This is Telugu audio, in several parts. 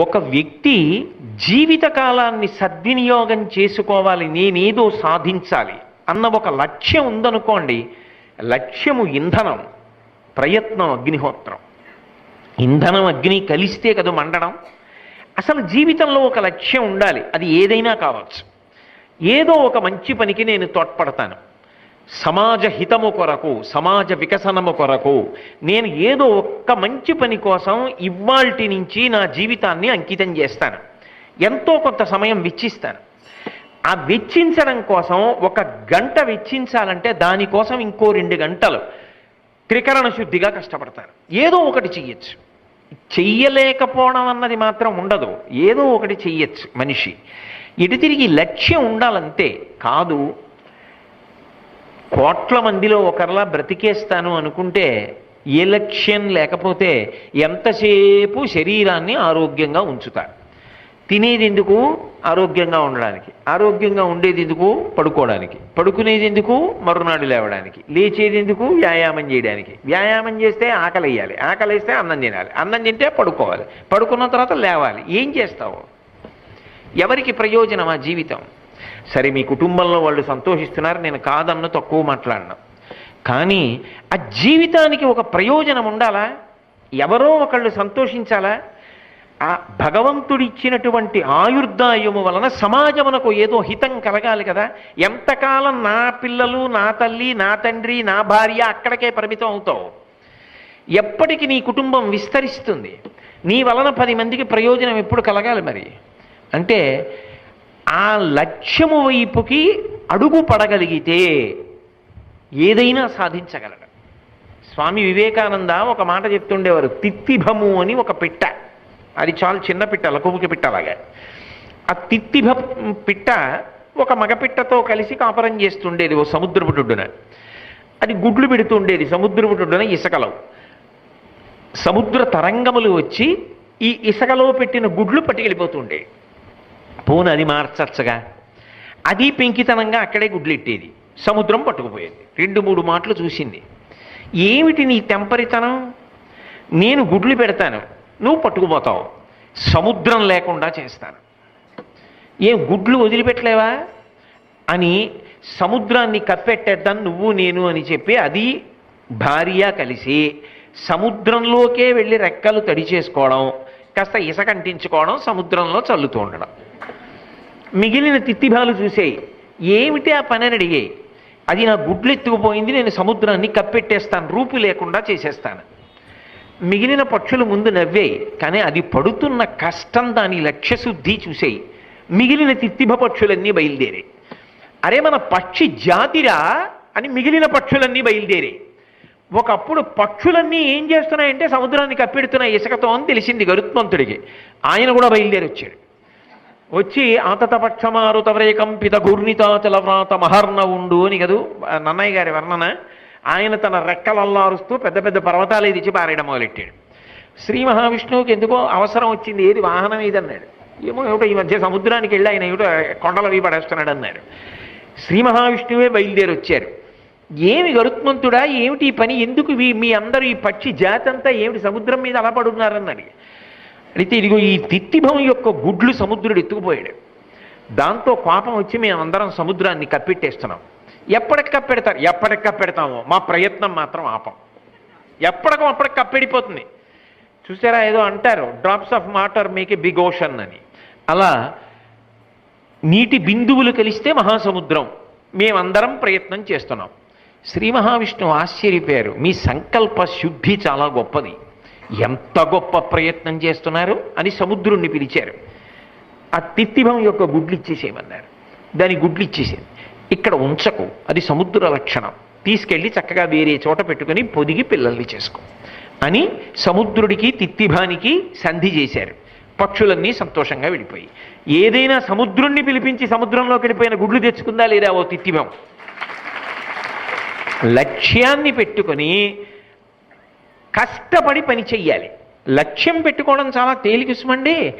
ఒక వ్యక్తి జీవితకాలాన్ని సద్వినియోగం చేసుకోవాలి నేనేదో సాధించాలి అన్న ఒక లక్ష్యం ఉందనుకోండి లక్ష్యము ఇంధనం ప్రయత్నం అగ్నిహోత్రం. ఇంధనం అగ్ని కలిస్తే కదా మండడం అసలు జీవితంలో ఒక లక్ష్యం ఉండాలి అది ఏదైనా కావచ్చు. ఏదో ఒక మంచి పనికి నేను తోడ్పడతాను. సమాజ హితము కొరకు సమాజ వికసనము కొరకు నేను ఏదో ఒక్క మంచి పని కోసం ఇవాల్టి నుంచి నా జీవితాన్ని అంకితం చేస్తాను. ఎంతో కొంత సమయం వెచ్చిస్తాను. ఆ వెచ్చించడం కోసం ఒక గంట వెచ్చించాలంటే దానికోసం ఇంకో రెండు గంటలు త్రికరణ శుద్ధిగా కష్టపడతాను. ఏదో ఒకటి చెయ్యొచ్చు. చెయ్యలేకపోవడం అన్నది మాత్రం ఉండదు. ఏదో ఒకటి చెయ్యొచ్చు మనిషి. ఇటు తిరిగి లక్ష్యం ఉండాలంతే కాదు కోట్ల మందిలో ఒకరిలా బ్రతికేస్తాను అనుకుంటే ఏ లక్ష్యం లేకపోతే ఎంతసేపు శరీరాన్ని ఆరోగ్యంగా ఉంచుతారు. తినేది ఎందుకు? ఆరోగ్యంగా ఉండడానికి. ఆరోగ్యంగా ఉండేది ఎందుకు? పడుకోవడానికి. పడుకునేది ఎందుకు? మరునాడు లేవడానికి. లేచేది ఎందుకు? వ్యాయామం చేయడానికి. వ్యాయామం చేస్తే ఆకలి వేయాలి. ఆకలి వేస్తే అన్నం తినాలి. అన్నం తింటే పడుకోవాలి. పడుకున్న తర్వాత లేవాలి. ఏం చేస్తావు? ఎవరికి ప్రయోజనం ఆ జీవితం? సరే మీ కుటుంబంలో వాళ్ళు సంతోషిస్తున్నారు నేను కాదన్న తక్కువ మాట్లాడినా. కానీ ఆ జీవితానికి ఒక ప్రయోజనం ఉండాలా? ఎవరో ఒకళ్ళు సంతోషించాలా? ఆ భగవంతుడిచ్చినటువంటి ఆయుర్దాయము వలన సమాజమునకు ఏదో హితం కలగాలి కదా? ఎంతకాలం నా పిల్లలు నా తల్లి నా తండ్రి నా భార్య అక్కడికే పరిమితం అవుతావు? ఎప్పటికి నీ కుటుంబం విస్తరిస్తుంది? నీ వలన పది మందికి ప్రయోజనం ఎప్పుడు కలగాలి మరి? అంటే ఆ లక్ష్యము వైపుకి అడుగు పడగలిగితే ఏదైనా సాధించగలడు. స్వామి వివేకానంద ఒక మాట చెప్తుండేవారు తిత్తిభము అని ఒక పిట్ట. అది చాలా చిన్న పిట్ట లకుముకి పిట్ట అలాగా ఆ తిత్తిభ పిట్ట ఒక మగపిట్టతో కలిసి కాపరం చేస్తుండేది ఓ సముద్రపుటుడున అది గుడ్లు పెడుతుండేది సముద్రపుటుడున ఇసుకలో సముద్ర తరంగములు వచ్చి ఈ ఇసుకలో పెట్టిన గుడ్లు పట్టుకెళ్ళిపోతుండేవి. పోను అది మార్చచ్చగా. అది పెంకితనంగా అక్కడే గుడ్లెట్టేది. సముద్రం పట్టుకుపోయేది. రెండు మూడు మాటలు చూసింది. ఏమిటి నీ తెంపరితనం? నేను గుడ్లు పెడతాను. నువ్వు పట్టుకుపోతావు. సముద్రం లేకుండా చేస్తాను. ఏం గుడ్లు వదిలిపెట్టలేవా? అని సముద్రాన్ని కప్పెట్టేద్దాం నువ్వు నేను అని చెప్పి అది భార్య కలిసి సముద్రంలోకే వెళ్ళి రెక్కలు తడి చేసుకోవడం కాస్త ఇసకంటించుకోవడం సముద్రంలో చల్లుతూ ఉండడం. మిగిలిన తిత్తిభాలు చూసేయి. ఏమిటి ఆ పని అని అడిగాయి అది నా గుడ్లు ఎత్తుకుపోయింది నేను సముద్రాన్ని కప్పెట్టేస్తాను రూపు లేకుండా చేసేస్తాను. మిగిలిన పక్షులు ముందు నవ్వాయి కానీ అది పడుతున్న కష్టం దాని లక్ష్యశుద్ధి చూసేయి. మిగిలిన తిత్తిభ పక్షులన్నీ బయలుదేరాయి అరే మన పక్షి జాతిరా అని మిగిలిన పక్షులన్నీ బయలుదేరాయి ఒకప్పుడు పక్షులన్నీ ఏం చేస్తున్నాయంటే సముద్రాన్ని కప్పెడుతున్నాయి ఇసుకతో అని తెలిసింది గరుత్మంతుడికి. ఆయన కూడా బయలుదేరి వచ్చాడు వచ్చి ఆతతపక్షమారుతవ్రేకంపిత ఘూర్ణితాచల వ్రాత మహర్ణ ఉండు అని కదూ నన్నయ్య గారి వర్ణన. ఆయన తన రెక్కలల్లారుస్తూ పెద్ద పెద్ద పర్వతాలు ఎదిచి పారేయడం మొదలెట్టాడు. శ్రీ మహావిష్ణువుకి ఎందుకో అవసరం వచ్చింది ఏది వాహనం ఇది అన్నాడు ఏమో ఏమిటో ఈ మధ్య సముద్రానికి వెళ్ళి ఆయన ఏమిటో కొండలవి పడేస్తున్నాడు అన్నాడు. శ్రీ మహావిష్ణువే బయలుదేరి వచ్చారు ఏమి గరుత్మంతుడా ఏమిటి ఈ పని ఎందుకు మీ అందరూ ఈ పక్షి జాతి అంతా ఏమిటి సముద్రం మీద అలా పడున్నారన్నది అయితే ఇదిగో ఈ తిత్తిభం యొక్క గుడ్లు సముద్రుడు ఎత్తుకుపోయాడు. దాంతో కోపం వచ్చి మేము అందరం సముద్రాన్ని కప్పెట్టేస్తున్నాం. ఎప్పటికి కప్పెడతారు ఎప్పటికి కప్పెడతామో మా ప్రయత్నం మాత్రం ఆపం. ఎప్పటికో అప్పటికి కప్పెడిపోతుంది. చూసారా ఏదో అంటారు drops of water make a big ocean అని. అలా నీటి బిందువులు కలిస్తే మహాసముద్రం. మేమందరం ప్రయత్నం చేస్తున్నాం. శ్రీ మహావిష్ణువు ఆశ్చర్యపోయారు. మీ సంకల్ప శుద్ధి చాలా గొప్పది. ఎంత గొప్ప ప్రయత్నం చేస్తున్నారు అని సముద్రుణ్ణి పిలిచారు. ఆ తిత్తిభం యొక్క గుడ్లు ఇచ్చేసేయమన్నారు దాని గుడ్లు ఇచ్చేసేది ఇక్కడ ఉంచకు అది సముద్ర లక్షణం. తీసుకెళ్ళి చక్కగా వేరే చోట పెట్టుకొని పొదిగి పిల్లల్ని చేసుకో అని సముద్రుడికి తిత్తిభానికి సంధి చేశారు. పక్షులన్నీ సంతోషంగా వెళ్ళిపోయి ఏదైనా సముద్రుణ్ణి పిలిపించి సముద్రంలోకి వెళ్ళిపోయిన గుడ్లు తెచ్చుకుందా లేదా ఓ తిత్తిభం? లక్ష్యాన్ని పెట్టుకొని కష్టపడి పని చెయ్యాలి. లక్ష్యం పెట్టుకోవడం చాలా తేలికసుమండి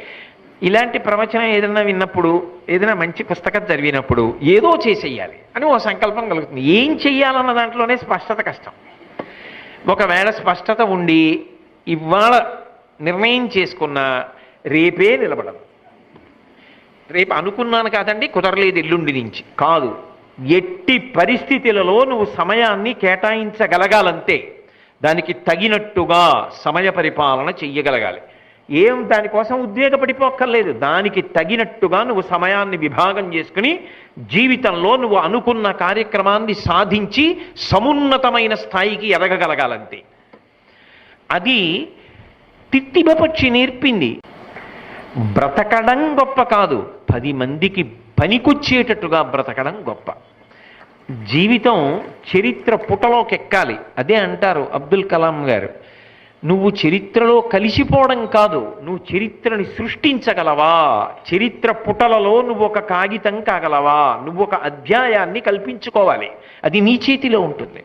ఇలాంటి ప్రవచనం ఏదైనా విన్నప్పుడు ఏదైనా మంచి పుస్తకం చదివినప్పుడు ఏదో చేసేయాలి అని ఓ సంకల్పం కలుగుతుంది. ఏం చెయ్యాలన్న దాంట్లోనే స్పష్టత కష్టం. ఒకవేళ స్పష్టత ఉండి ఇవాళ నిర్ణయం చేసుకున్న రేపే నిలబడదు. రేపు అనుకున్నాను కాదండి కుదరలేదు ఎల్లుండి నుంచి. కాదు ఎట్టి పరిస్థితులలో నువ్వు సమయాన్ని కేటాయించగలగాలంతే. దానికి తగినట్టుగా సమయ పరిపాలన చెయ్యగలగాలి. ఏం దానికోసం ఉద్వేగపడిపోక్కర్లేదు. దానికి తగినట్టుగా నువ్వు సమయాన్ని విభాగం చేసుకుని జీవితంలో నువ్వు అనుకున్న కార్యక్రమాన్ని సాధించి సమున్నతమైన స్థాయికి ఎదగగలగాలంతే. అది తిత్తిబపక్షి నేర్పింది. బ్రతకడం గొప్ప కాదు. పది మందికి పనికొచ్చేటట్టుగా బ్రతకడం గొప్ప. జీవితం చరిత్ర పుటలోకి ఎక్కాలి. అదే అంటారు అబ్దుల్ కలాం గారు. నువ్వు చరిత్రలో కలిసిపోవడం కాదు నువ్వు చరిత్రని సృష్టించగలవా? చరిత్ర పుటలలో నువ్వు ఒక కాగితం కాగలవా? నువ్వు ఒక అధ్యాయాన్ని కల్పించుకోవాలి. అది నీ చేతిలో ఉంటుంది.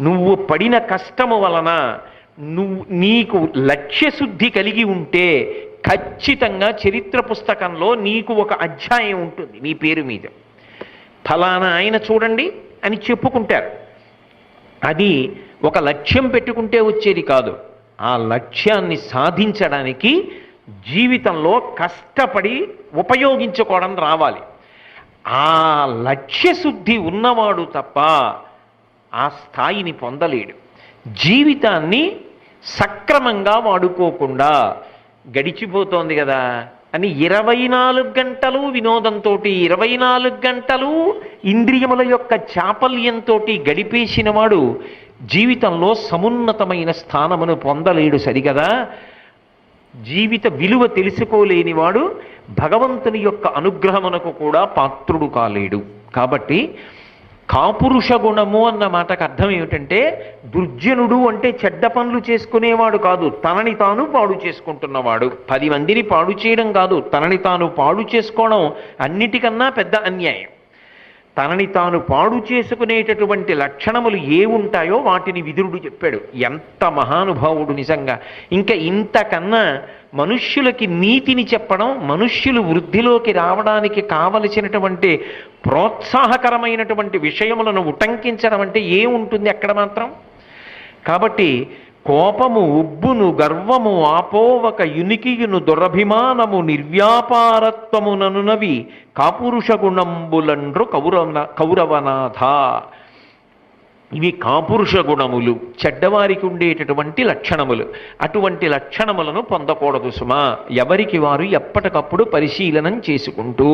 నువ్వు పడిన కష్టము వలన నువ్వు నీకు లక్ష్యశుద్ధి కలిగి ఉంటే ఖచ్చితంగా చరిత్ర పుస్తకంలో నీకు ఒక అధ్యాయం ఉంటుంది నీ పేరు మీద. ఫలానా ఆయన చూడండి అని చెప్పుకుంటారు. అది ఒక లక్ష్యం పెట్టుకుంటే వచ్చేది కాదు. ఆ లక్ష్యాన్ని సాధించడానికి జీవితంలో కష్టపడి ఉపయోగించుకోవడం రావాలి. ఆ లక్ష్యశుద్ధి ఉన్నవాడు తప్ప ఆ స్థాయిని పొందలేడు. జీవితాన్ని సక్రమంగా వాడుకోకుండా గడిచిపోతోంది కదా. అని ఇరవై నాలుగు గంటలు వినోదంతో ఇరవై నాలుగు గంటలు ఇంద్రియముల యొక్క చాపల్యంతో గడిపేసినవాడు జీవితంలో సమున్నతమైన స్థానమును పొందలేడు సరిగదా? జీవిత విలువ తెలుసుకోలేనివాడు భగవంతుని యొక్క అనుగ్రహమునకు కూడా పాత్రుడు కాలేడు. కాబట్టి కాపురుష గుణము అన్న మాటకు అర్థం ఏమిటంటే దుర్జనుడు అంటే చెడ్డ పనులు చేసుకునేవాడు కాదు తనని తాను పాడు చేసుకుంటున్నవాడు. పది మందిని పాడు చేయడం కాదు తనని తాను పాడు చేసుకోవడం అన్నిటికన్నా పెద్ద అన్యాయం. తనని తాను పాడు చేసుకునేటటువంటి లక్షణములు ఏ ఉంటాయో వాటిని విదురుడు చెప్పాడు. ఎంత మహానుభావుడు నిజంగా. ఇంకా ఇంతకన్నా మనుష్యులకి నీతిని చెప్పడం మనుష్యులు వృద్ధిలోకి రావడానికి కావలసినటువంటి ప్రోత్సాహకరమైనటువంటి విషయములను ఉటంకించడం అంటే ఏముంటుంది అక్కడ మాత్రం? కాబట్టి కోపము ఉబ్బును గర్వము ఆపోవక యునికియును దురభిమానము నిర్వ్యాపారత్వముననునవి కాపురుష గుణంబులండ్రు కౌరవ కౌరవనాథ. ఇవి కాపురుష గుణములు చెడ్డవారికి ఉండేటటువంటి లక్షణములు. అటువంటి లక్షణములను పొందకూడదు సుమా. ఎవరికి వారు ఎప్పటికప్పుడు పరిశీలనం చేసుకుంటూ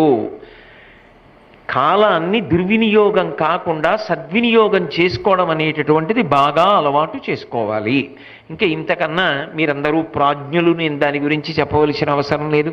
కాలాన్ని దుర్వినియోగం కాకుండా సద్వినియోగం చేసుకోవడం అనేటటువంటిది బాగా అలవాటు చేసుకోవాలి. ఇంకా ఇంతకన్నా మీరందరూ ప్రాజ్ఞులు నేను దాని గురించి చెప్పవలసిన అవసరం లేదు.